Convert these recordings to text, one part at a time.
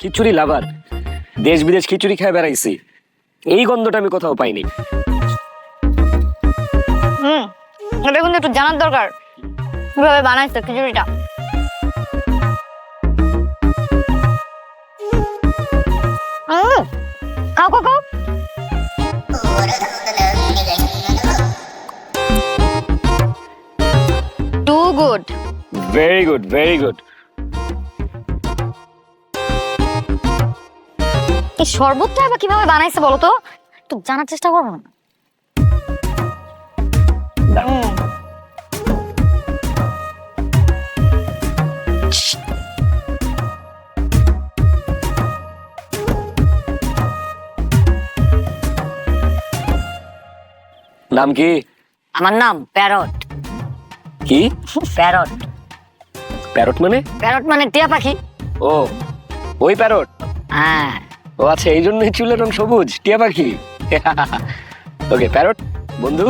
খিচুড়ি লাভার। দেশ বিদেশ খিচুড়ি খেয়ে বেড়াইছি। এই গন্ধটা আমি কোথাও পাইনি। হুম এটা কিন্তু একটু জানার দরকার। কীভাবে বানাইছে খিচুড়িটা? খাও খাও খাও। Too good very good very good এই শরবতটা আবার কীভাবে বানাইছে বলো তো? একটু জানার চেষ্টা করো। না নাম কি? আমার নাম প্যারট। কি? প্যারট। প্যারট মানে? প্যারট মানে টিয়া পাখি। ও ওই প্যারট? হ্যাঁ। ও আচ্ছা এই জন্যই চুলের রং সবুজ টিয়া পাখি। ওকে প্যারট বন্ধু?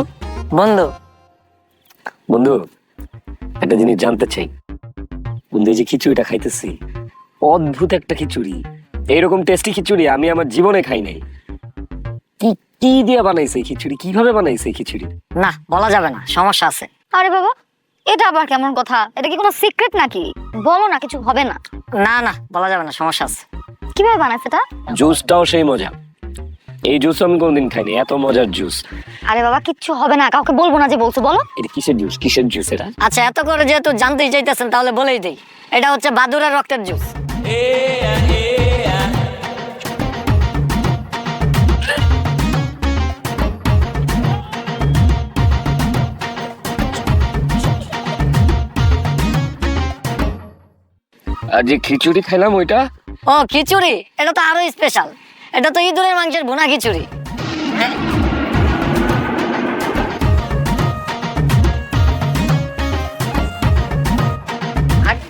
বন্ধু। বন্ধু একটা জিনিস জানতে চাই। বন্ধু এই যে খিচুড়িটা খাইতেছি অদ্ভুত একটা খিচুড়ি। এইরকম টেস্টি খিচুড়ি আমি আমার জীবনে খাই নাই। কি কি দিয়ে বানাইছে খিচুড়ি? কীভাবে বানাইছে খিচুড়ি? না বলা যাবে না সমস্যা আছে। আরে বাবা এটা আবার কেমন কথা? এটা কি কোনো সিক্রেট নাকি? বলো না কিছু হবে না। না না বলা যাবে না সমস্যা আছে। কীভাবে বানাইছে এটা? জুসটাও সেই মজা। এই জুস আমি কোনদিন খাইনি এত মজার জুস। আরে বাবা কিচ্ছু হবে না কাউকে বলব না যে বলছো বলো। এটা কিসের জুস? কিসের জুস এটা? আচ্ছা এত করে যেহেতু জানতেই চাইতেছেন তাহলে বলেই দিই। এটা হচ্ছে বাদুরের রক্তের জুস। আর যে খিচুড়ি খাইলাম ওইটা ও খিচুড়ি এটা তো আরও স্পেশাল এটা তো ইঁদুরের মাংসের ভুনা খিচুড়ি হ্যাঁ।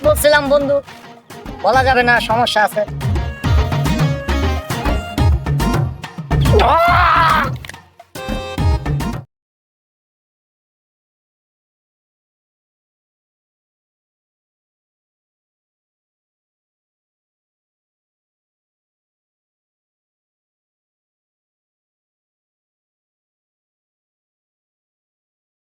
বলছিলাম বন্ধু বলা যাবে না সমস্যা আছে